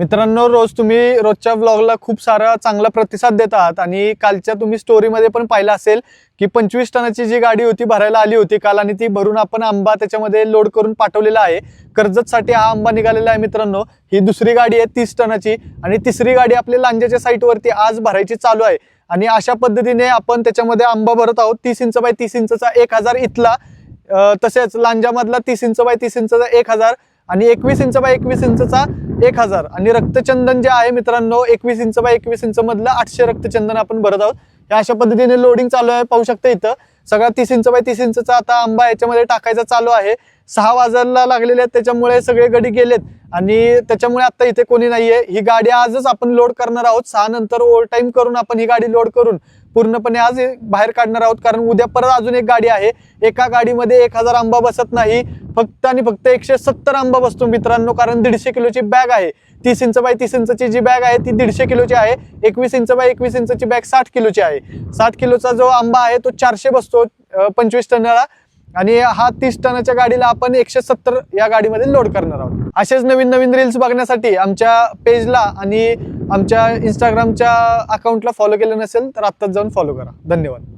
मित्रांनो रोज तुम्ही रोजच्या व्लॉगला खूप सारा चांगला प्रतिसाद देत आहात आणि कालच्या तुम्ही स्टोरीमध्ये पण पाहिलं असेल की पंचवीस टनाची जी गाडी होती भरायला आली होती काल आणि ती भरून आपण आंबा त्याच्यामध्ये लोड करून पाठवलेला आहे. कर्जतसाठी हा आंबा निघालेला आहे मित्रांनो. ही दुसरी गाडी आहे तीस टनाची आणि तिसरी गाडी आपल्या लांजाच्या साईटवरती आज भरायची चालू आहे. आणि अशा पद्धतीने आपण त्याच्यामध्ये आंबा भरत आहोत. तीस इंच बाय तीस इंचचा एक हजार इथला तसेच लांजामधला तीस इंच बाय तीस इंचचा एक हजार आणि एकवीस इंच बाय एकवीस इंचचा एक हजार. आणि रक्तचंदन जे आहे मित्रांनो एकवीस इंच बाय एकवीस इंच मधलं आठशे रक्तचंदन आपण भरत आहोत. हे अशा पद्धतीने लोडिंग चालू आहे पाहू शकता इथं. सगळा तीस इंच बाय तीस इंचचा आता आंबा याच्यामध्ये टाकायचा चालू आहे. सहा वाजायला लागलेले आहेत त्याच्यामुळे सगळे गडी गेलेत. आणि त्याच्यामुळे आता इथे कोणी नाहीये. ही गाडी आजच आपण लोड करणार आहोत. सहा नंतर ओव्हर टाइम करून आपण ही गाडी लोड करून पूर्णपणे आज बाहेर काढणार आहोत. कारण उद्या परत अजून एक गाडी आहे. एका गाडीमध्ये एक हजार आंबा बसत नाही. फक्त आणि फक्त एकशे सत्तर आंबा बसतो मित्रांनो. कारण दीडशे किलोची बॅग आहे. तीस इंच बाय तीस इंचची जी बॅग आहे ती दीडशे किलोची आहे. एकवीस इंच बाय एकवीस इंचची बॅग साठ किलोची आहे. साठ किलोचा जो आंबा आहे तो चारशे बसतो पंचवीस टनाला. आणि हा तीस टनाच्या गाडीला आपण एकशे सत्तर या गाडीमध्ये लोड करणार आहोत. असेच नवीन नवीन रील्स बघण्यासाठी आमच्या पेजला आणि आमच्या इंस्टाग्रामच्या अकाउंटला फॉलो केलं नसेल तर आत्ताच जाऊन फॉलो करा. धन्यवाद.